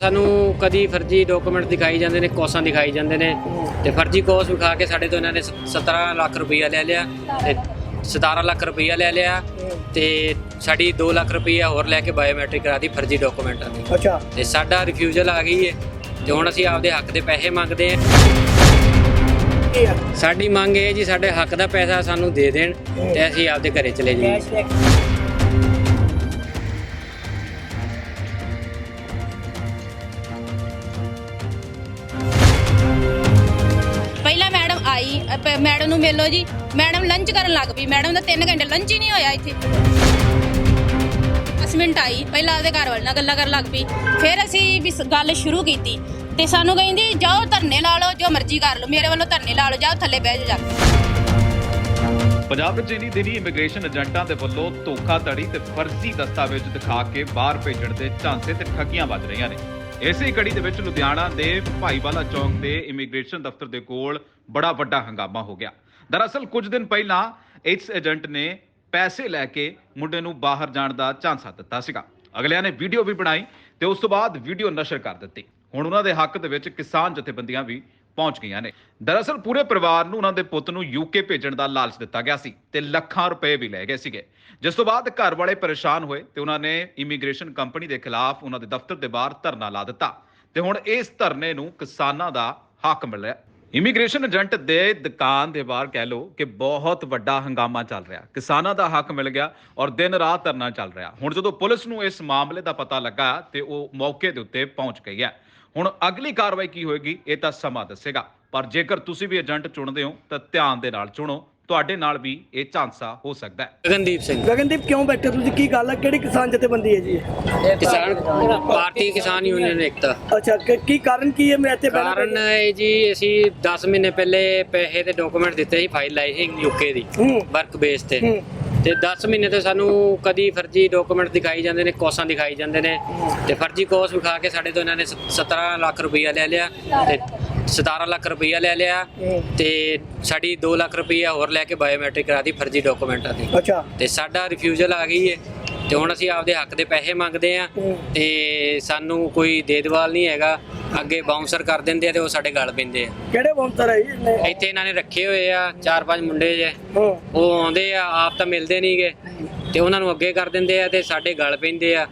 ਸਾਨੂੰ ਕਦੀ ਫਰਜ਼ੀ ਡਾਕੂਮੈਂਟ ਦਿਖਾਈ ਜਾਂਦੇ ਨੇ ਕੋਸਾਂ ਦਿਖਾਈ ਜਾਂਦੇ ਨੇ ਤੇ ਫਰਜ਼ੀ ਕੋਸ ਵਿਖਾ ਕੇ ਸਾਡੇ ਤੋਂ ਇਹਨਾਂ ਨੇ ਸ- 17 ਲੱਖ ਰੁਪਈਆ ਲੈ ਲਿਆ ਤੇ 17 ਲੱਖ ਰੁਪਈਆ ਲੈ ਲਿਆ ਤੇ ਸਾਡੀ 2 ਲੱਖ ਰੁਪਈਆ ਹੋਰ ਲੈ ਕੇ ਬਾਇਓਮੈਟ੍ਰਿਕ ਕਰਾ ਦੀ ਫਰਜ਼ੀ ਡਾਕੂਮੈਂਟਾਂ ਦੀ ਅੱਛਾ। ਤੇ ਸਾਡਾ ਰਿਫਿਊਜ਼ਲ ਆ ਗਈ ਹੈ ਤੇ ਹੁਣ ਅਸੀਂ ਆਪਦੇ ਹੱਕ ਦੇ ਪੈਸੇ ਮੰਗਦੇ ਆ। ਸਾਡੀ ਮੰਗ ਇਹ ਹੈ ਜੀ ਸਾਡੇ ਹੱਕ ਦਾ ਪੈਸਾ ਸਾਨੂੰ ਦੇ ਦੇਣ ਤੇ ਅਸੀਂ ਆਪਦੇ ਘਰੇ ਚਲੇ ਜਾਈਏ। ਮੈਡਮ ਨੂੰ ਮਿਲੋ ਜੀ। ਮੈਡਮ ਲੰਚ ਕਰਨ ਲੱਗ ਪਈ। ਮੈਡਮ ਦਾ 3 ਘੰਟੇ ਲੰਚ ਹੀ ਨਹੀਂ ਹੋਇਆ ਇੱਥੇ। 10 ਮਿੰਟ ਆਈ। ਪਹਿਲਾਂ ਉਹਦੇ ਘਰ ਵਾਲੇ ਨਾਲ ਗੱਲਾਂ ਕਰਨ ਲੱਗ ਪਈ। ਫਿਰ ਅਸੀਂ ਵੀ ਗੱਲ ਸ਼ੁਰੂ ਕੀਤੀ। ਤੇ ਸਾਨੂੰ ਕਹਿੰਦੀ, ਜਾਓ ਧਰਨੇ ਲਾ ਲਓ, ਜੋ ਮਰਜ਼ੀ ਕਰ ਲਓ। ਮੇਰੇ ਵੱਲੋਂ ਧਰਨੇ ਲਾ ਲਓ। ਜਾਓ, ਥੱਲੇ ਬਹਿ ਜਾਓ ਪੰਜਾਬ ਵਿੱਚ ਇਨੀ ਦਿਨੀ ਇਮੀਗ੍ਰੇਸ਼ਨ ਏਜੰਟਾਂ ਦੇ ਵੱਲੋਂ ਧੋਖਾਧੜੀ ਤੇ ਫਰਜ਼ੀ ਦਸਤਾਵੇਜ਼ ਦਿਖਾ ਕੇ ਬਾਹਰ ਭੇਜਣ ਦੇ ਝਾਂਸੇ ਤੇ ਠੱਗੀਆਂ ਵੱਜ ਰਹੀਆਂ ਨੇ। ਇਸੇ ਕੜੀ ਦੇ ਵਿੱਚ ਲੁਧਿਆਣਾ ਦੇ ਭਾਈਵਾਲਾ ਚੌਂਕ ਦੇ ਇਮੀਗ੍ਰੇਸ਼ਨ ਦਫ਼ਤਰ ਦੇ ਕੋਲ ਬੜਾ ਵੱਡਾ ਹੰਗਾਮਾ ਹੋ ਗਿਆ। ਦਰਅਸਲ ਕੁਝ ਦਿਨ ਪਹਿਲਾਂ ਇਸ ਏਜੰਟ ਨੇ ਪੈਸੇ ਲੈ ਕੇ ਮੁੰਡੇ ਨੂੰ ਬਾਹਰ ਜਾਣ ਦਾ ਝਾਂਸਾ ਦਿੱਤਾ ਸੀਗਾ। ਅਗਲਿਆਂ ਨੇ ਵੀਡੀਓ ਵੀ ਬਣਾਈ ਤੇ ਉਸ ਤੋਂ ਬਾਅਦ ਵੀਡੀਓ ਨਸ਼ਰ ਕਰ ਦਿੱਤੀ। ਹੁਣ ਉਹਨਾਂ ਦੇ ਹੱਕ ਦੇ ਵਿੱਚ ਕਿਸਾਨ ਜਥੇਬੰਦੀਆਂ ਵੀ ਪਹੁੰਚ ਗਈਆਂ ਨੇ। ਦਰਅਸਲ ਪੂਰੇ ਪਰਿਵਾਰ ਨੂੰ ਉਹਨਾਂ ਦੇ ਪੁੱਤ ਨੂੰ ਯੂਕੇ ਭੇਜਣ ਦਾ ਲਾਲਚ ਦਿੱਤਾ ਗਿਆ ਸੀ ਤੇ ਲੱਖਾਂ ਰੁਪਏ ਵੀ ਲੈ ਗਏ ਸੀਗੇ। ਜਿਸ ਤੋਂ ਬਾਅਦ ਘਰ ਵਾਲੇ ਪਰੇਸ਼ਾਨ ਹੋਏ ਤੇ ਉਹਨਾਂ ਨੇ ਇਮੀਗ੍ਰੇਸ਼ਨ ਕੰਪਨੀ ਦੇ ਖਿਲਾਫ ਉਹਨਾਂ ਦੇ ਦਫ਼ਤਰ ਦੇ ਬਾਹਰ ਧਰਨਾ ਲਾ ਦਿੱਤਾ। ਤੇ ਹੁਣ ਇਸ ਧਰਨੇ ਨੂੰ ਕਿਸਾਨਾਂ ਦਾ ਹੱਕ ਮਿਲਿਆ ਇਮੀਗ੍ਰੇਸ਼ਨ ਏਜੰਟ ਦੇ ਦੁਕਾਨ ਦੇ ਬਾਹਰ ਕਹਿ ਲੋ ਕਿ ਬਹੁਤ ਵੱਡਾ ਹੰਗਾਮਾ ਚੱਲ ਰਿਹਾ। ਕਿਸਾਨਾਂ ਦਾ ਹੱਕ ਮਿਲ ਗਿਆ ਔਰ ਦਿਨ ਰਾਤ ਧਰਨਾ ਚੱਲ ਰਿਹਾ। ਹੁਣ ਜਦੋਂ ਪੁਲਿਸ ਨੂੰ ਇਸ ਮਾਮਲੇ ਦਾ ਪਤਾ ਲੱਗਾ ਤੇ ਉਹ ਮੌਕੇ ਦੇ ਉੱਤੇ ਪਹੁੰਚ ਗਈ ਹੈ। ਹੁਣ ਅਗਲੀ ਕਾਰਵਾਈ ਕੀ ਹੋਏਗੀ ਇਹ ਤਾਂ ਸਮਾਂ ਦੱਸੇਗਾ। ਪਰ ਜੇਕਰ ਤੁਸੀਂ ਵੀ ਏਜੰਟ ਚੁਣਦੇ ਹੋ ਤਾਂ ਧਿਆਨ ਦੇ ਨਾਲ ਚੁਣੋ। ਤੁਹਾਡੇ ਨਾਲ ਵੀ ਇਹ ਝਾਂਸਾ ਹੋ ਸਕਦਾ ਹੈ। ਗਗਨਦੀਪ ਸਿੰਘ। ਗਗਨਦੀਪ ਕਿਉਂ ਬੈਠੇ ਤੁਸੀਂ? ਕੀ ਗੱਲ ਹੈ? ਕਿਹੜੀ ਕਿਸਾਨ ਜਥੇਬੰਦੀ ਹੈ ਜੀ ਇਹ? ਕਿਸਾਨ ਭਾਰਤੀ ਕਿਸਾਨ ਯੂਨੀਅਨ ਏਕਤਾ ਅੱਛਾ ਕਿ- ਕਾਰਨ ਕੀ ਹੈ? ਮੈਂ ਇੱਥੇ ਬੈਠਾ ਕਾਰਨ ਇਹ ਜੀ ਅਸੀਂ 10 ਮਹੀਨੇ ਪਹਿਲੇ ਪੈਸੇ ਤੇ ਡਾਕੂਮੈਂਟ ਦਿੱਤੇ ਸੀ ਫਾਈਲ ਲਾਈ ਸੀ ਯੂਕੇ ਦੀ ਹੂੰ। ਵਰਕ ਬੇਸ ਤੇ। ਹੂੰ। ਤੇ 10 ਮਹੀਨੇ ਤੋਂ ਸਾਨੂੰ ਕਦੀ ਫਰਜ਼ੀ ਡਾਕੂਮੈਂਟ ਦਿਖਾਈ ਜਾਂਦੇ ਨੇ ਕੋਸਾਂ ਦਿਖਾਈ ਜਾਂਦੇ ਨੇ ਤੇ ਫਰਜ਼ੀ ਕੋਸ ਵਿਖਾ ਕੇ ਸਾਡੇ ਤੋਂ ਇਹਨਾਂ ਨੇ ਸ- 17 ਲੱਖ ਰੁਪਈਆ ਲੈ ਲਿਆ ਤੇ 17 ਲੱਖ ਰੁਪਈਆ ਲੈ ਲਿਆ। ਤੇ ਸਾਡੀ 2 ਲੱਖ ਰੁਪਈਆ ਹੋਰ ਲੈ ਕੇ ਬਾਇਓਮੈਟ੍ਰਿਕ ਕਰਾ ਦੀ ਫਰਜ਼ੀ ਡਾਕੂਮੈਂਟਾਂ ਦੀ ਅੱਛਾ ਤੇ ਸਾਡਾ ਰਿਫਿਊਜ਼ਲ ਆ ਗਈ ਹੈ ਤੇ ਹੁਣ ਅਸੀਂ ਆਪਦੇ ਹੱਕ ਦੇ ਪੈਸੇ ਮੰਗਦੇ ਆ। ਤੇ ਸਾਨੂੰ ਕੋਈ ਦੇਦਵਾਲ ਨਹੀਂ ਹੈਗਾ। ਅੱਗੇ ਬਾਉਂਸਰ ਕਰ ਦਿੰਦੇ ਆ ਤੇ ਉਹ ਸਾਡੇ ਗਲ ਪੈਂਦੇ ਆ। ਕਿਹੜੇ ਬੌਂਸਰ ਹੈ ਜੀ ਇਹਨੇ? ਇੱਥੇ ਇਹਨਾਂ ਨੇ ਰੱਖੇ ਹੋਏ ਆ ਚਾਰ ਪੰਜ ਮੁੰਡੇ ਜੇ। ਹਾਂ। ਉਹ ਆਉਂਦੇ ਆ ਆਪ ਤਾਂ ਮਿਲਦੇ ਨਹੀਂਗੇ ਤੇ ਉਹਨਾਂ ਨੂੰ ਅੱਗੇ ਕਰ ਦਿੰਦੇ ਆ ਤੇ ਸਾਡੇ ਗਲ ਪੈਂਦੇ ਆ।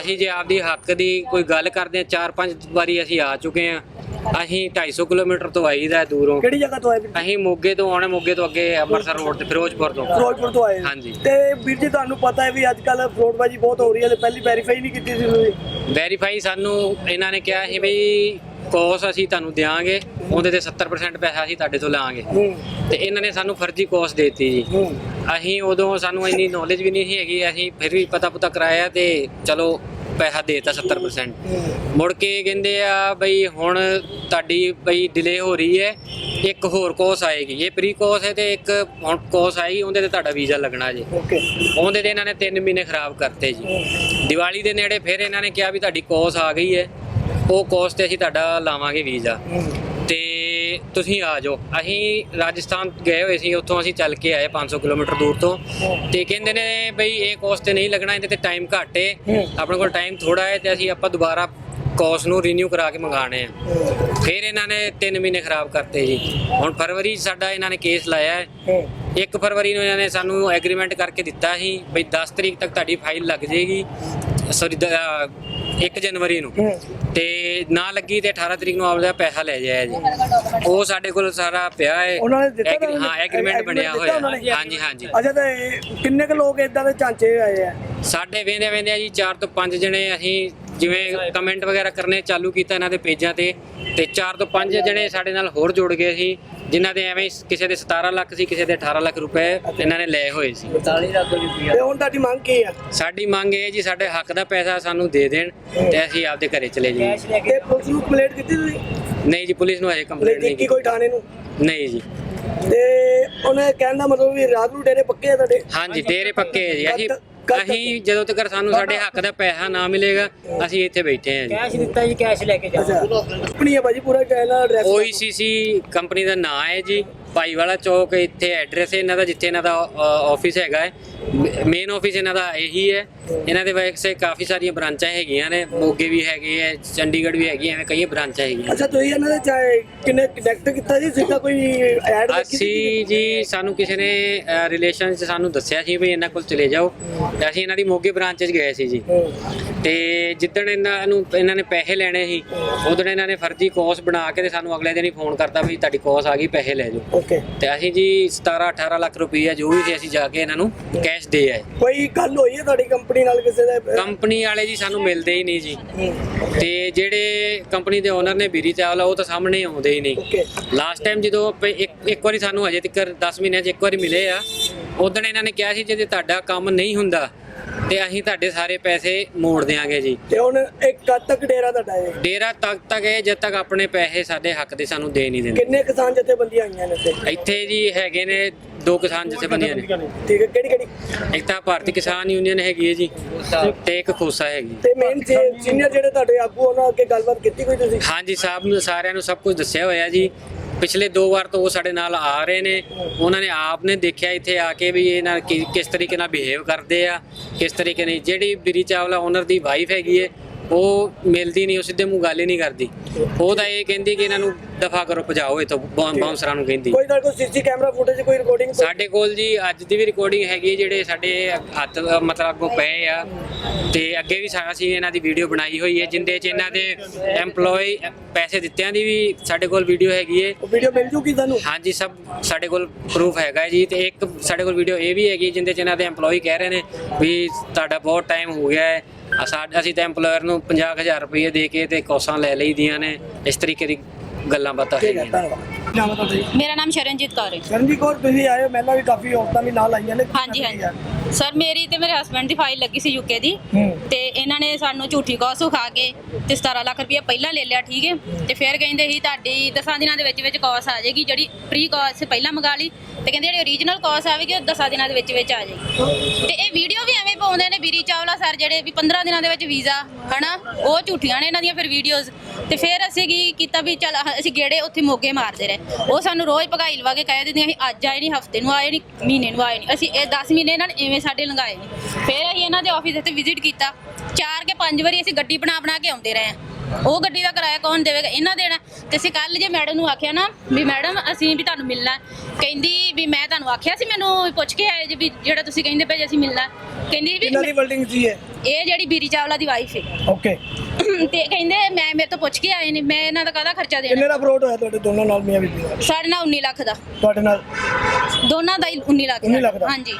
ਅਸੀਂ ਜੇ ਆਪਦੀ ਹੱਕ ਦੀ ਕੋਈ ਗੱਲ ਕਰਦੇ ਆ ਚਾਰ ਪੰਜ ਵਾਰੀ ਅਸੀਂ ਆ ਚੁੱਕੇ ਆ। ਅਸੀਂ 250 ਕਿਲੋਮੀਟਰ ਤੋਂ ਆਈਦਾ ਦੂਰੋਂ। ਕਿਹੜੀ ਜਗ੍ਹਾ ਤੋਂ ਆਏ ਵੀਰ ਜੀ? ਅਸੀਂ ਮੋਗੇ ਤੋਂ ਆਉਣੇ ਮੋਗੇ ਤੋਂ ਅੱਗੇ ਅੰਮ੍ਰਿਤਸਰ ਰੋਡ ਤੇ ਫਿਰੋਜ਼ਪੁਰ ਤੋਂ। ਫਿਰੋਜ਼ਪੁਰ ਤੋਂ ਆਏ। ਹਾਂਜੀ। ਤੇ ਵੀਰ ਜੀ ਤੁਹਾਨੂੰ ਪਤਾ ਹੈ ਵੀ ਅੱਜ ਕੱਲ ਫਰੋਡਬਾਜੀ ਬਹੁਤ ਹੋ ਰਹੀ ਹੈ ਤੇ ਪਹਿਲੀ ਵੈਰੀਫਾਈ ਨਹੀਂ ਕੀਤੀ ਸੀ ਤੁਸੀਂ? ਵੈਰੀਫਾਈ ਸਾਨੂੰ ਇਹਨਾਂ ਨੇ ਕਿਹਾ ਸੀ ਬਈ ਕੋਸ ਅਸੀਂ ਤੁਹਾਨੂੰ ਦਿਆਂਗੇ ਉਹਦੇ ਤੇ 70% ਪੈਸਾ ਅਸੀਂ ਤੁਹਾਡੇ ਤੋਂ ਲਾਂਗੇ। ਹੂੰ। ਤੇ ਇਹਨਾਂ ਨੇ ਸਾਨੂੰ ਫਰਜ਼ੀ ਕੋਸ ਦੇਤੀ ਜੀ। ਹੂੰ। ਅਸੀਂ ਉਦੋਂ ਸਾਨੂੰ ਇੰਨੀ ਨੌਲੇਜ ਵੀ ਨਹੀਂ ਸੀ ਹੈਗੀ ਅਸੀਂ ਫਿਰ ਵੀ ਪਤਾ ਪੁਤਾ ਕਰਾਇਆ ਤੇ ਚਲੋ ਪੈਸਾ ਦੇਤਾ 70% ਹੂੰ ਮੁੜ ਕੇ ਕਹਿੰਦੇ ਆ ਬਈ ਹੁਣ ਤੁਹਾਡੀ ਬਈ ਡਿਲੇ ਹੋ ਰਹੀ ਹੈ ਇੱਕ ਹੋਰ ਕੋਸ ਆਏਗੀ। ਇਹ ਪ੍ਰੀ ਕੋਸ ਹੈ ਤੇ ਇੱਕ ਹੁਣ ਕੋਸ ਆਏਗੀ ਉਹਦੇ ਤੇ ਤੁਹਾਡਾ ਵੀਜ਼ਾ ਲੱਗਣਾ ਜੀ। ਓਕੇ ਉਹਦੇ ਤੇ ਇਹਨਾਂ ਨੇ 3 ਮਹੀਨੇ ਖਰਾਬ ਕਰਤੇ ਜੀ। ਦੀਵਾਲੀ ਦੇ ਨੇੜੇ ਫਿਰ ਇਹਨਾਂ ਨੇ ਕਿਹਾ ਵੀ ਤੁਹਾਡੀ ਕੋਸ ਆ ਗਈ ਹੈ ਉਹ ਕੋਸ ਤੇ ਅਸੀਂ ਤੁਹਾਡਾ ਲਾਵਾਂਗੇ ਵੀਜ਼ਾ ਤੁਸੀਂ ਆ ਜਾਓ। ਅਸੀਂ ਰਾਜਸਥਾਨ ਗਏ ਹੋਏ ਸੀ, ਉੱਥੋਂ ਅਸੀਂ ਚੱਲ ਕੇ ਆਏ 500 ਕਿਲੋਮੀਟਰ ਦੂਰ ਤੋਂ। ਤੇ ਕਹਿੰਦੇ ਨੇ ਬਈ ਇਹ ਕੋਸ ਤੇ ਨਹੀਂ ਲੱਗਣਾ, ਇਹਦੇ ਤੇ ਟਾਈਮ ਘੱਟ ਏ। ਆਪਣੇ ਕੋਲ ਟਾਈਮ ਥੋੜਾ ਹੈ ਤੇ ਅਸੀਂ ਆਪਾਂ ਦੁਬਾਰਾ ਕੋਸ ਨੂੰ ਰੀਨਿਊ ਕਰਾ ਕੇ ਮੰਗਾਣੇ ਆ। ਫਿਰ ਇਹਨਾਂ ਨੇ 3 ਮਹੀਨੇ ਖਰਾਬ ਕਰਤੇ ਜੀ। ਹੁਣ ਫਰਵਰੀ ਸਾਡਾ ਇਹਨਾਂ ਨੇ ਕੇਸ ਲਾਇਆ ਹੈ ਹੂੰ 1 ਫਰਵਰੀ ਨੂੰ ਇਹਨਾਂ ਨੇ ਸਾਨੂੰ ਐਗਰੀਮੈਂਟ ਕਰਕੇ ਦਿੱਤਾ ਸੀ ਬਈ 10 ਤਰੀਕ ਤੱਕ ਤੁਹਾਡੀ ਫਾਈਲ ਲੱਗ ਜਾਏਗੀ। ਸੌਰੀ 1 ਜਨਵਰੀ ਨੂੰ। ਤੇ ਨਾ ਲੱਗੀ ਤੇ 18 ਤਰੀਕ ਨੂੰ ਆਪਦਾ ਪੈਸਾ ਲੈ ਜਾਇਆ ਜੀ। ਉਹ ਸਾਡੇ ਕੋਲ ਸਾਰਾ ਪਿਆ ਹੈ ਉਹਨਾਂ ਨੇ ਦਿੱਤਾ ਐਗਰੀ- ਤੁਹਾਨੂੰ? ਹਾਂ ਐਗਰੀਮੈਂਟ ਬਣਿਆ ਹੋਇਆ? ਹਾਂਜੀ ਹਾਂਜੀ। ਅੱਛਾ ਤੇ ਕਿੰਨੇ ਕੁ ਲੋਕ ਇਦਾਂ ਦੇ ਚਾਂਚੇ ਆਏ ਆ? ਸਾਡੇ ਵੇਂਦੇ ਵੇਂਦੇ ਆ ਜੀ 4 ਤੋਂ 5 ਜਣੇ ਅਸੀਂ ਜਿਵੇਂ ਕਮੈਂਟ ਵਗੈਰਾ ਕਰਨੇ ਚਾਲੂ ਕੀਤਾ ਇਹਨਾਂ ਦੇ ਪੇਜਾਂ ਤੇ ਤੇ 4 ਤੋਂ 5 ਜਣੇ ਸਾਡੇ ਨਾਲ ਹੋਰ ਜੁੜ ਗਏ ਸੀ। ਜਿਨ੍ਹਾਂ ਦੇ ਐਵੇਂ ਹੀ ਕਿਸੇ ਦੇ 17 ਲੱਖ ਸੀ ਕਿਸੇ ਦੇ 18 ਲੱਖ ਰੁਪਏ ਇਹਨਾਂ ਨੇ ਲਏ ਹੋਏ ਸੀ। ਤੇ ਹੁਣ ਤੁਹਾਡੀ ਮੰਗ ਕੀ ਆ? ਸਾਡੀ ਮੰਗ ਇਹ ਜੀ ਸਾਡੇ ਹੱਕ ਦਾ ਪੈਸਾ ਸਾਨੂੰ ਦੇ ਦੇਣ ਤੇ ਅਸੀਂ ਆਪਦੇ ਘਰੇ ਚਲੇ ਜਾਈਏ। ਤੇ ਪੁਲਿਸ ਨੂੰ ਕੰਪਲੇਂਟ ਕੀਤੀ ਤੁਸੀਂ? ਨਹੀਂ ਜੀ ਪੁਲਿਸ ਨੂੰ ਹਜੇ ਕੰਪਲੇਂਟ ਨਹੀਂ ਕੀਤੀ। ਕੋਈ ਥਾਣੇ ਨੂੰ? ਨਹੀਂ ਜੀ। ਤੇ ਉਹਨੇ ਕਹਿਣ ਦਾ ਮਤਲਬ ਵੀ ਰਾਤ ਨੂੰ ਡੇਰੇ ਪੱਕੇ ਆ ਤੁਹਾਡੇ? ਹਾਂਜੀ ਡੇਰੇ ਪੱਕੇ ਹੈ ਜੀ। ਅਸੀਂ ਅਸੀਂ ਜਦੋਂ ਤੱਕ ਸਾਨੂੰ ਸਾਡੇ ਹੱਕ ਦਾ ਪੈਸਾ ਨਾ ਮਿਲੇਗਾ ਅਸੀਂ ਇੱਥੇ ਬੈਠੇ ਹਾਂ ਜੀ। ਕੈਸ਼ ਦਿੱਤਾ ਜੀ ਕੈਸ਼ ਲੈ ਕੇ ਜਾ। ਅੱਛਾ। ਆਪਣੀ ਹੈ ਭਾਜੀ ਪੂਰਾ ਚੈਨਲ ਐਡਰੈਸ OECC ਕੰਪਨੀ ਦਾ ਨਾਮ ਹੈ ਜੀ ਭਾਈਵਾਲਾ ਚੌਕ ਇੱਥੇ ਐਡਰੈਸ ਹੈ ਇਹਨਾਂ ਦਾ ਜਿੱਥੇ ਇਹਨਾਂ ਦਾ ਆਫਿਸ ਹੈਗਾ ਹੈ। ਮੇਨ ਆਫਿਸ ਇਹਨਾਂ ਦਾ ਇਹੀ ਹੈ। ਇਹਨਾਂ ਦੇ ਵੈਸੇ ਕਾਫੀ ਸਾਰੀਆਂ ਬ੍ਰਾਂਚਾਂ ਹੈਗੀਆਂ ਨੇ ਮੋਗੇ ਵੀ ਹੈਗੇ ਆ ਚੰਡੀਗੜ੍ਹ ਵੀ ਹੈਗੀ ਐਵੇਂ ਕਈ ਬ੍ਰਾਂਚਾਂ ਹੈਗੀਆਂ ਅੱਛਾ ਤੁਸੀਂ ਇਹਨਾਂ ਦੇ ਚਾਹੇ ਕਿੰਨੇ ਕਨੈਕਟ ਕੀਤਾ ਜੀ ਸਿੱਧਾ ਕੋਈ ਐਡ ਅਸੀਂ ਜੀ ਸਾਨੂੰ ਕਿਸੇ ਨੇ ਰਿਲੇਸ਼ਨ 'ਚ ਸਾਨੂੰ ਦੱਸਿਆ ਸੀ ਵੀ ਇਹਨਾਂ ਕੋਲ ਚਲੇ ਜਾਓ। ਤੇ ਅਸੀਂ ਇਹਨਾਂ ਦੀ ਮੋਗੇ ਬ੍ਰਾਂਚ 'ਚ ਗਏ ਸੀ ਜੀ। ਤੇ ਜਿੱਦਣ ਇਹਨਾਂ ਨੂੰ ਇਹਨਾਂ ਨੇ ਪੈਸੇ ਲੈਣੇ ਸੀ ਉਦੋਂ ਇਹਨਾਂ ਨੇ ਫਰਜ਼ੀ ਕੋਸ ਬਣਾ ਕੇ ਤੇ ਸਾਨੂੰ ਅਗਲੇ ਦਿਨ ਹੀ ਫੋਨ ਕਰਤਾ ਵੀ ਤੁਹਾਡੀ ਕੋਸ ਆ ਗਈ ਪੈਸੇ ਲੈ ਜਾਓ। ਓਕੇ ਤੇ ਅਸੀਂ ਜੀ 17 18 ਲੱਖ ਰੁਪਈਆ ਜੋ ਵੀ ਸੀ ਅਸੀਂ ਜਾ ਕੇ ਇਹਨਾਂ ਨੂੰ ਕੈਸ਼ ਦੇ ਆਏ। ਕੋਈ ਗੱਲ ਹੋਈ ਹੈ ਤੁਹਾਡੀ ਕੰਪਨੀ ਨਾਲ ਕਿਸੇ ਦੇ ਕੰਪਨੀ ਵਾਲੇ ਜੀ ਸਾਨੂੰ ਮਿਲਦੇ ਹੀ ਨਹੀਂ ਜੀ। ਤੇ ਜਿਹੜੇ ਕੰਪਨੀ ਦੇ ਓਨਰ ਨੇ ਬੀਰੀ ਚਾਵਲਾ ਉਹ ਤਾਂ ਸਾਹਮਣੇ ਆਉਂਦੇ ਹੀ ਨਹੀਂ। ਲਾਸਟ ਟਾਈਮ ਜਦੋਂ ਆਪਾਂ ਇੱਕ ਇੱਕ ਵਾਰੀ ਸਾਨੂੰ ਹਜੇ ਤੱਕ 10 ਮਹੀਨਿਆਂ 'ਚ ਇੱਕ ਵਾਰੀ ਮਿਲੇ ਆ ਉਦੋਂ ਇਹਨਾਂ ਨੇ ਕਿਹਾ ਸੀ ਜੇ ਤੁਹਾਡਾ ਕੰਮ ਨਹੀਂ ਹੁੰਦਾ ਤੇ ਅਸੀਂ ਤੁਹਾਡੇ ਸਾਰੇ ਪੈਸੇ ਮੋੜ ਦਿਆਂਗੇ ਜੀ। ਤੇ ਹੁਣ ਇੱਕ ਕਦ ਤੱਕ ਡੇਰਾ ਤੁਹਾਡਾ ਹੈ ਡੇਰਾ ਤੱਕ ਤੱਕ ਇਹ ਜਦ ਤੱਕ ਆਪਣੇ ਪੈਸੇ ਸਾਡੇ ਹੱਕ ਦੇ ਸਾਨੂੰ ਦੇ ਨਹੀਂ ਦਿੰਦੇ। ਕਿੰਨੇ ਕਿਸਾਨ ਜਥੇਬੰਦੀਆਂ ਆਈਆਂ ਨੇ ਇੱਥੇ? ਇੱਥੇ ਜੀ ਹੈਗੇ ਨੇ ਦੋ ਕਿਸਾਨ ਜਥੇਬੰਦੀਆਂ ਨੇ। ਠੀਕ ਹੈ ਕਿਹੜੀ ਕਿਹੜੀ? ਇੱਕ ਤਾਂ ਭਾਰਤੀ ਕਿਸਾਨ ਯੂਨੀਅਨ ਹੈਗੀ ਹੈ ਜੀ ਤੇ ਇੱਕ ਖੋਸਾ ਹੈਗੀ। ਤੇ ਮੇਨ ਸੀਨੀਅਰ ਜਿਹੜੇ ਤੁਹਾਡੇ ਆਗੂ ਉਹਨਾਂ ਅੱਗੇ ਗੱਲਬਾਤ ਕੀਤੀ ਕੋਈ ਤੁਸੀਂ? ਹਾਂਜੀ ਸਾਹਿਬ ਨੂੰ ਸਾਰਿਆਂ ਨੂੰ ਸਭ ਕੁਝ ਦੱਸਿਆ ਹੋਇਆ ਜੀ। ਪਿਛਲੇ ਦੋ ਵਾਰ ਤੋਂ ਉਹ ਸਾਡੇ ਨਾਲ ਆ ਰਹੇ ਨੇ। ਉਹਨਾਂ ਨੇ ਆਪ ਨੇ ਦੇਖਿਆ ਇੱਥੇ ਆ ਕੇ ਵੀ ਇਹਨਾਂ ਕਿ- ਕਿਸ ਤਰੀਕੇ ਨਾਲ ਬਿਹੇਵ ਕਰਦੇ ਆ, ਕਿਸ ਤਰੀਕੇ ਨਹੀਂ ਜਿਹੜੀ ਬਿਰੀ ਚਾਵਲਾ ਓਨਰ ਦੀ ਵਾਈਫ ਹੈਗੀ ਏ ਉਹ ਮਿਲਦੀ ਨਹੀਂ ਉਹ ਸਿੱਧੇ ਮੂੰਹ ਗੱਲ ਹੀ ਨਹੀਂ ਕਰਦੀ। ਉਹ ਤਾਂ ਇਹ ਕਹਿੰਦੀ ਕਿ ਇਹਨਾਂ ਨੂੰ ਦਫਾ ਕਰੋ ਭਜਾਓ ਇਥੋਂ ਬਾਉਂਸਰਾਂ ਨੂੰ ਕਹਿੰਦੀ। ਕੋਈ ਤੁਹਾਡੇ ਕੋਲ ਸੀਸੀ ਕੈਮਰਾ ਫੁਟੇਜ ਕੋਈ ਰਿਕਾਰਡਿੰਗ ਸਾਡੇ ਕੋਲ ਜੀ ਅੱਜ ਦੀ ਵੀ ਰਿਕਾਰਡਿੰਗ ਹੈਗੀ ਹੈ ਜਿਹੜੇ ਸਾਡੇ ਹੱਥ ਮਤਲਬ ਅੱਗੋਂ ਪਏ ਆ। ਤੇ ਅੱਗੇ ਵੀ ਸਾਰਾ ਸੀ ਇਹਨਾਂ ਦੀ ਵੀਡੀਓ ਬਣਾਈ ਹੋਈ ਹੈ ਜਿੰਦੇ ਚ ਇਹਨਾਂ ਦੇ EMPLOYE ਪੈਸੇ ਦਿੱਤਿਆਂ ਦੀ ਵੀ ਸਾਡੇ ਕੋਲ ਵੀਡੀਓ ਹੈਗੀ ਹੈ। ਵੀਡੀਓ ਮਿਲ ਜੂਗੀ ਤੁਹਾਨੂੰ? ਹਾਂਜੀ ਸਭ ਸਾਡੇ ਕੋਲ ਪ੍ਰੂਫ ਹੈਗਾ ਜੀ ਤੇ ਇੱਕ ਸਾਡੇ ਕੋਲ ਵੀਡੀਓ ਇਹ ਵੀ ਹੈਗੀ ਜਿੰਦੇ ਚ ਇਹਨਾਂ ਦੇ EMPLOYE ਕਹਿ ਰਹੇ ਨੇ ਵੀ ਤੁਹਾਡਾ ਬਹੁਤ ਟਾਈਮ ਹੋ ਗਿਆ ਹੈ। ਅ ਸਾ- ਅਸੀਂ ਤਾਂ EMPLOYER ਨੂੰ 50000 ਰੁਪਏ ਦੇ ਕੇ ਤੇ ਕੋਸਾਂ ਲੈ ਲਈਦੀਆਂ ਨੇ। ਇਸ ਤਰੀਕੇ ਦੀ ਗੱਲਾਂ ਬਾਤਾਂ ਠੀਕ ਹੈ ਹੈਗੀਆਂ ਧੰਨਵਾਦ। ਨਾਮ ਤੁਹਾਡਾ ਜੀ? ਮੇਰਾ ਨਾਮ ਸ਼ਰਨਜੀਤ ਕੌਰ ਹੈ ਸ਼ਰਨਜੀਤ ਕੌਰ ਤੁਸੀਂ ਆਏ ਹੋ ਪਹਿਲਾਂ ਵੀ ਕਾਫੀ ਔਰਤਾਂ ਵੀ ਨਾਲ ਆਈਆਂ ਨੇ। ਹਾਂਜੀ ਹਾਂਜੀ। ਸਰ ਮੇਰੀ ਤੇ ਮੇਰੇ ਹਸਬੰਡ ਦੀ ਫਾਈਲ ਲੱਗੀ ਸੀ ਯੂਕੇ ਦੀ ਤੇ ਇਹਨਾਂ ਨੇ ਸਾਨੂੰ ਝੂਠੀ ਕੌਸ ਖਾ ਕੇ ਤੇ 17 ਲੱਖ ਰੁਪਏ ਪਹਿਲਾਂ ਲੈ ਲਿਆ ਠੀਕ ਹੈ? ਤੇ ਫਿਰ ਕਹਿੰਦੇ ਸੀ ਤੁਹਾਡੀ 10 ਦਿਨਾਂ ਦੇ ਵਿੱਚ ਵਿੱਚ ਕੌਸ ਆ ਜਾਏਗੀ ਜਿਹੜੀ ਪ੍ਰੀ ਕੌਸ ਪਹਿਲਾਂ ਮੰਗਾ ਲਈ। ਤੇ ਕਹਿੰਦੇ ਜਿਹੜੀ ਓਰੀਜਨਲ ਕੌਸ ਆਵੇਗੀ ਉਹ 10 ਦਿਨਾਂ ਦੇ ਵਿੱਚ ਵਿੱਚ ਆ ਜਾਏਗੀ। ਤੇ ਇਹ ਵੀਡੀਓ ਵੀ ਐਵੇਂ ਪਾਉਂਦੇ ਨੇ ਵੀਰੀ ਚਾਵਲਾ ਸਰ ਜਿਹੜੇ ਵੀ 15 ਦਿਨਾਂ ਦੇ ਵਿੱਚ ਵੀਜ਼ਾ ਹਨਾ? ਉਹ ਝੂਠੀਆਂ ਨੇ ਇਹਨਾਂ ਦੀਆਂ ਫਿਰ ਵੀਡੀਓਜ਼ ਤੇ ਫਿਰ ਅਸੀਂ ਕੀ ਕੀਤਾ ਵੀ ਚਲ ਅਸੀਂ ਗੇੜੇ ਉੱਥੇ ਮੋਗੇ ਮਾਰਦੇ ਰਹੇ। ਉਹ ਸਾਨੂੰ ਰੋਜ਼ ਭਗਾਈ ਲਵਾ ਕੇ ਕਹਿ ਦਿੰਦੀਆਂ ਅਸੀਂ ਅੱਜ ਆਏ ਨਹੀਂ ਹਫ਼ਤੇ ਨੂੰ ਆਏ ਨਹੀਂ ਮਹੀਨੇ ਨੂੰ ਆਏ ਨਹੀਂ ਅਸੀਂ ਇਹ 10 ਮਹੀਨੇ ਇਹਨਾਂ ਨੇ ਐਵੇਂ ਸਾਡੇ ਲੰਘਾਏ ਨੇ। ਫਿਰ ਅਸੀਂ ਇਹਨਾਂ ਦੇ ਆਫਿਸ ਤੇ ਵਿਜ਼ਿਟ ਕੀਤਾ। ਚਾਰ ਕੇ ਪੰਜ ਵਾਰੀ ਅਸੀਂ ਗੱਡੀ ਬਣਾ ਬਣਾ ਕੇ ਆਉਂਦੇ ਰਹੇ ਹਾਂ। ਉਹ ਗੱਡੀ ਦਾ ਕਿਰਾਇਆ ਕੌਣ ਦੇਵੇਗਾ? ਇਹਨਾਂ ਦੇਣਾ। ਤੇ ਅਸੀਂ ਕੱਲ ਜੇ ਮੈਡਮ ਨੂੰ ਆਖਿਆ ਨਾ ਵੀ ਮੈਡਮ ਅਸੀਂ ਵੀ ਤੁਹਾਨੂੰ ਮਿਲਣਾ। ਕਹਿੰਦੀ ਵੀ ਮੈਂ ਤੁਹਾਨੂੰ ਆਖਿਆ ਸੀ ਮੈਨੂੰ ਪੁੱਛ ਕੇ ਆਏ ਜੀ ਵੀ ਜਿਹੜਾ ਤੁਸੀਂ ਕਹਿੰਦੇ ਪਏ ਜੀ ਅਸੀਂ ਮਿਲਣਾ। ਕਹਿੰਦੀ ਕਿੰਨਾ ਦੀ ਵੀ ਬਿਲਡਿੰਗ ਸੀ ਹੈ ਇਹ? ਜਿਹੜੀ ਬੀਰੀ ਚਾਵਲਾ ਦੀ ਵਾਈਫ ਹੈ ਓਕੇ ਤੇ ਕਹਿੰਦੇ ਮੈਂ ਮੇਰੇ ਤੋਂ ਪੁੱਛ ਕੇ ਆਏ ਨੇ ਮੈਂ ਇਹਨਾਂ ਦਾ ਕਾਹਦਾ ਖਰਚਾ ਕਿੰਨੇ ਦੇਣਾ ਦਾ ਫਰੋਡ ਹੋਇਆ ਤੁਹਾਡੇ ਦੋਨਾਂ ਨਾਲ ਮੀਆਂ ਬੀਬੀ ਦਾ ਸਾਡੇ ਨਾਲ 19 ਲੱਖ ਦਾ। ਤੁਹਾਡੇ ਨਾਲ? ਦੋਨਾਂ ਦਾ ਹੀ 19 ਲੱਖ 19 ਲੱਖ ਦਾ? ਹਾਂਜੀ।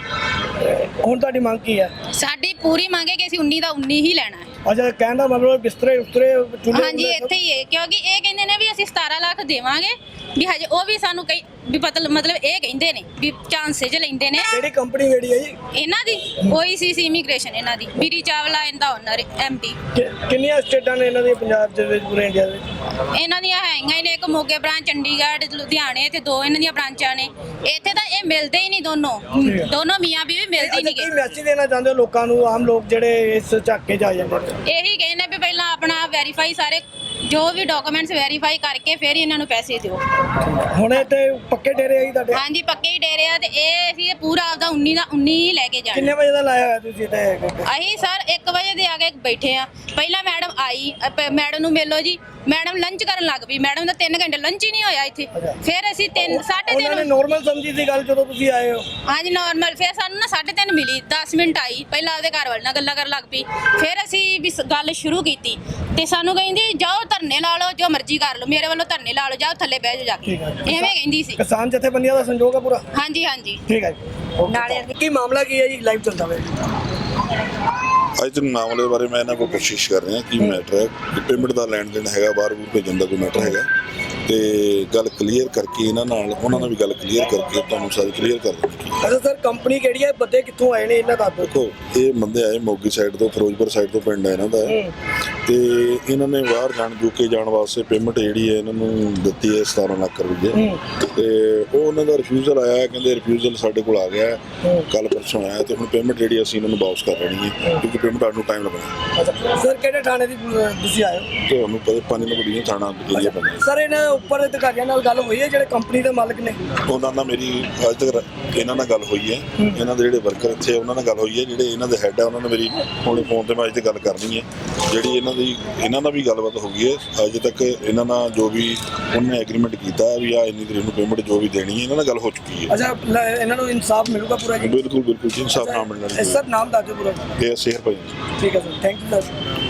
ਹੁਣ ਤੁਹਾਡੀ ਮੰਗ ਕੀ ਹੈ? ਸਾਡੀ ਪੂਰੀ ਮੰਗ ਹੈ ਕਿ ਅਸੀਂ 19 ਦਾ 19 ਹੀ ਲੈਣਾ ਹੈ। ਅੱਛਾ ਕਹਿਣ ਦਾ ਮਤਲਬ ਬਿਸਤਰੇ ਉਸਤਰੇ ਚੁੱਲ੍ਹੇ ਹਾਂਜੀ ਇੱਥੇ ਹੀ ਹੈ ਕਿਉਂਕਿ ਇਹ ਕਹਿੰਦੇ ਨੇ ਵੀ ਅਸੀਂ 17 ਲੱਖ ਦੇਵਾਂਗੇ ਵੀ ਹਜੇ ਉਹ ਵੀ ਸਾਨੂੰ ਕਈ ਵੀ ਮਤਲਬ ਮਤਲਬ ਇਹ ਕਹਿੰਦੇ ਨੇ ਵੀ ਚਾਂਸੇਜ ਲੈਂਦੇ ਨੇ। ਕਿਹੜੀ ਕੰਪਨੀ ਕਿਹੜੀ ਹੈ ਜੀ? ਇਹਨਾਂ ਦੀ ਉਹੀ ਸੀ ਸੀ ਇਮੀਗ੍ਰੇਸ਼ਨ ਇਹਨਾਂ ਦੀ ਬੀਰੀ ਚਾਵਲਾ ਇਹਦਾ ਓਨਰ ਐਮਡੀ ਕਿ- ਕਿੰਨੀਆਂ ਸਟੇਟਾਂ ਨੇ ਇਹਨਾਂ ਦੀ ਪੰਜਾਬ ਦੇ ਵਿੱਚ ਪੂਰੇ ਇੰਡੀਆ ਦੇ ਵਿੱਚ? ਇਹਨਾਂ ਦੀਆਂ ਹੈਗੀਆਂ ਹੀ ਨੇ ਇੱਕ ਮੋਗੇ ਬ੍ਰਾਂਚ ਚੰਡੀਗੜ੍ਹ ਲੁਧਿਆਣੇ ਤੇ ਦੋ ਇਹਨਾਂ ਦੀਆਂ ਬ੍ਰਾਂਚਾਂ ਨੇ। ਇੱਥੇ ਤਾਂ ਇਹ ਮਿਲਦੇ ਹੀ ਨਹੀਂ ਦੋਨੋਂ। ਦੋਨੋਂ ਮੀਆਂ ਬੀਵੀ ਮਿਲਦੇ ਹੀ ਅੱਛਾ ਨਹੀਂ ਕੀ ਗੇ ਮੈਸੇਜ ਦੇਣਾ ਚਾਹੁੰਦੇ ਹੋ ਲੋਕਾਂ ਨੂੰ ਆਮ ਲੋਕ ਜਿਹੜੇ ਇਸ ਝਾਕੇ 'ਚ ਆ ਜਾਂਦੇ ਨੇ? ਇਹੀ ਕਹਿੰਦੇ ਵੀ ਪਹਿਲਾਂ ਆਪਣਾ ਵੈਰੀਫਾਈ ਸਾਰੇ ਜੋ ਵੀ ਡਾਕੂਮੈਂਟਸ ਵੈਰੀਫਾਈ ਕਰਕੇ ਫਿਰ ਹੀ ਇਹਨਾਂ ਨੂੰ ਪੈਸੇ ਦਿਓ। ਹੁਣ ਇੱਥੇ ਪੱਕੇ ਡੇਰੇ ਆਈ ਤੁਹਾਡੇ? ਹਾਂਜੀ ਪੱਕੇ ਹੀ ਡੇਰੇ ਆ ਤੇ ਇਹ ਅਸੀਂ ਇਹ ਪੂਰਾ ਆਪਦਾ 19 ਦਾ 19 ਹੀ ਲੈ ਕੇ ਜਾਣਾ। ਕਿੰਨੇ ਵਜੇ ਦਾ ਲਾਇਆ ਹੋਇਆ ਤੁਸੀਂ ਇੱਥੇ ਅਸੀਂ ਸਰ 1 ਵਜੇ ਦੇ ਆ ਕੇ ਬੈਠੇ ਆ। ਪਹਿਲਾਂ ਮੈਡਮ ਆਈ ਮੈਡਮ ਨੂੰ ਮਿਲੋ ਜੀ। ਮੈਡਮ ਲੰਚ ਕਰਨ ਲੱਗ ਪਈ। ਮੈਡਮ ਦਾ 3 ਘੰਟੇ ਲੰਚ ਹੀ ਨਹੀਂ ਹੋਇਆ ਇੱਥੇ। ਫਿਰ ਅਸੀਂ 3 ਉਹਨਾਂ ਨੇ 3:30 ਨੋਰਮਲ ਸਮਝੀ ਸੀ ਗੱਲ ਜਦੋਂ ਤੁਸੀਂ ਆਏ ਹੋ। ਹਾਂਜੀ ਨਾਰਮਲ ਫਿਰ ਸਾਨੂੰ ਨਾ 3:30 ਮਿਲੀ। 10 ਮਿੰਟ ਆਈ। ਪਹਿਲਾਂ ਆਪਦੇ ਘਰ ਵਾਲੇ ਨਾਲ ਗੱਲਾਂ ਕਰਨ ਲੱਗ ਪਈ। ਫਿਰ ਅਸੀਂ ਵੀ ਗੱਲ ਸ਼ੁਰੂ ਕੀਤੀ। ਤੇ ਸਾਨੂੰ ਕਹਿੰਦੀ ਜਾਓ ਧਰਨੇ ਲਾ ਲਓ ਜੋ ਮਰਜ਼ੀ ਕਰ ਲਓ। ਮੇਰੇ ਵੱਲੋਂ ਧਰਨੇ ਲਾ ਲਓ। ਜਾਓ ਥੱਲੇ ਬਹਿ ਜਾਓ ਜਾ ਕੇ। ਐਵੇਂ ਕਹਿੰਦੀ ਸੀ। ਕਿਸਾਨ ਜਥੇਬੰਦੀਆਂ ਦਾ ਸੰਯੋਗ ਹੈ ਪੂਰਾ? ਹਾਂਜੀ ਹਾਂਜੀ। ਠੀਕ ਹੈ ਜੀ। ਨਾਲੇ ਕੀ ਮਾਮਲਾ ਕੀ ਹੈ ਜੀ? ਲਾਈਵ ਚੱਲਦਾ ਹੋਇਆ ਅੱਜ ਦੇ ਮਾਮਲੇ ਬਾਰੇ ਮੈਂ ਇਹਨਾਂ ਕੋਲ ਕੋਸ਼ਿਸ਼ ਕਰ ਰਿਹਾ ਕੀ ਮੈਟਰ ਹੈ। ਕਿ ਪੇਮੈਂਟ ਦਾ ਲੈਣ ਦੇਣ ਹੈਗਾ ਬਾਹਰ ਬੂਰ ਭੇਜਣ ਦਾ ਕੋਈ ਮੈਟਰ ਹੈਗਾ। ਤੇ ਗੱਲ ਕਲੀਅਰ ਕਰਕੇ ਇਹਨਾਂ ਨਾਲ ਉਹਨਾਂ ਨਾਲ ਵੀ ਗੱਲ ਕਲੀਅਰ ਕਰਕੇ ਤੁਹਾਨੂੰ ਸਾਰੀ ਕਲੀਅਰ ਕਰ ਦਿੱਤੀ ਅੱਛਾ ਸਰ ਕੰਪਨੀ ਕਿਹੜੀ ਹੈ? ਬੰਦੇ ਕਿੱਥੋਂ ਆਏ ਨੇ ਇਹਨਾਂ ਦਾ? ਦੇਖੋ ਇਹ ਬੰਦੇ ਆਏ ਮੋਗੀ ਸਾਈਡ ਤੋਂ ਫਿਰੋਜ਼ਪੁਰ ਸਾਈਡ ਤੋਂ ਪਿੰਡ ਹੈ ਇਹਨਾਂ ਦਾ। ਤੇ ਇਹਨਾਂ ਨੇ ਬਾਹਰ ਜਾਣ ਯੂਕੇ ਜਾਣ ਵਾਸਤੇ ਪੇਮੈਂਟ ਜਿਹੜੀ ਹੈ ਇਹਨਾਂ ਨੂੰ ਦਿੱਤੀ ਹੈ 17 ਲੱਖ ਰੁਪਏ ਤੇ ਉਹ ਉਹਨਾਂ ਦਾ ਰਿਫਿਊਜ਼ਲ ਆਇਆ ਕਹਿੰਦੇ ਰਿਫਿਊਜ਼ਲ ਸਾਡੇ ਕੋਲ ਆ ਗਿਆ। ਕੱਲ ਪਰਸੋਂ ਆਇਆ ਤੇ ਹੁਣ ਪੇਮੈਂਟ ਜਿਹੜੀ ਅਸੀਂ ਇਹਨਾਂ ਨੂੰ ਵਾਪਸ ਕਰ ਲੈਣੀ ਹੈ। ਕਿਉਂਕਿ ਪੇਮੈਂਟ ਆਉਣ ਨੂੰ ਟਾਈਮ ਲੱਗਣਾ। ਅੱਛਾ ਸਰ ਕਿਹੜੇ ਥਾਣੇ ਦੀ ਤੁਸੀਂ ਆਏ ਹੋ? ਤੁਹਾਨੂੰ ਪਤਾ ਪੰਜ ਨੰਬਰ ਡਿਵੀਜ਼ਨ ਥਾਣਾ ਏਰੀਆ ਪੈਂਦਾ ਸਰ ਇਹਨਾਂ ਉੱਪਰ ਅਧਿਕਾਰੀਆਂ ਨਾਲ ਗੱਲ ਹੋਈ ਹੈ ਜਿਹੜੇ ਕੰਪਨੀ ਦੇ ਮਾਲਕ ਨੇ? ਉਹਨਾਂ ਨਾਲ ਮੇਰੀ ਅੱਜ ਤੱਕ ਇਹਨਾਂ ਨਾਲ ਗੱਲ ਹੋਈ ਹੈ। ਇਹਨਾਂ ਦੇ ਜਿਹੜੇ ਵਰਕਰ ਇੱਥੇ ਆ, ਉਹਨਾਂ ਨਾਲ ਗੱਲ ਹੋਈ ਹੈ। ਜਿਹੜੇ ਇਹਨਾਂ ਦੇ ਹੈੱਡ ਆ ਉਹਨਾਂ ਨੇ ਮੇਰੀ ਹੁਣੇ ਫੋਨ ਤੇ ਮੈਂ ਅੱਜ ਤੇ ਗੱਲ ਕਰਨੀ ਹੈ। ਜਿਹੜੀ ਇਹਨਾਂ ਦੀ ਇਹਨਾਂ ਨਾਲ ਵੀ ਗੱਲਬਾਤ ਹੋ ਗਈ ਹੈ। ਅੱਜ ਤੱਕ ਇਹਨਾਂ ਨਾਲ ਜੋ ਵੀ ਉਹਨਾਂ ਐਗਰੀਮੈਂਟ ਕੀਤਾ ਵੀ ਆ ਇੰਨੀ ਤਰੀਕ ਨੂੰ ਪੇਮੈਂਟ ਜੋ ਵੀ ਦੇਣੀ ਹੈ ਇਹਨਾਂ ਨਾਲ ਗੱਲ ਹੋ ਚੁੱਕੀ ਹੈ। ਅੱਛਾ ਲ- ਇਹਨਾਂ ਨੂੰ ਇਨਸਾਫ ਮਿਲੂਗਾ ਪੂਰਾ ਜੀ? ਬਿਲਕੁਲ ਬਿਲਕੁਲ ਜੀ ਇਨਸਾਫ ਨਾ ਮਿਲਣਾ ਸਰ ਨਾਮ ਦੱਸ ਦਿਓ ਪੂਰਾ। ਇਹ ਸ਼ੇਰ ਭਾਈ। ਠੀਕ ਹੈ ਸਰ ਥੈਂਕ ਯੂ ਸਰ।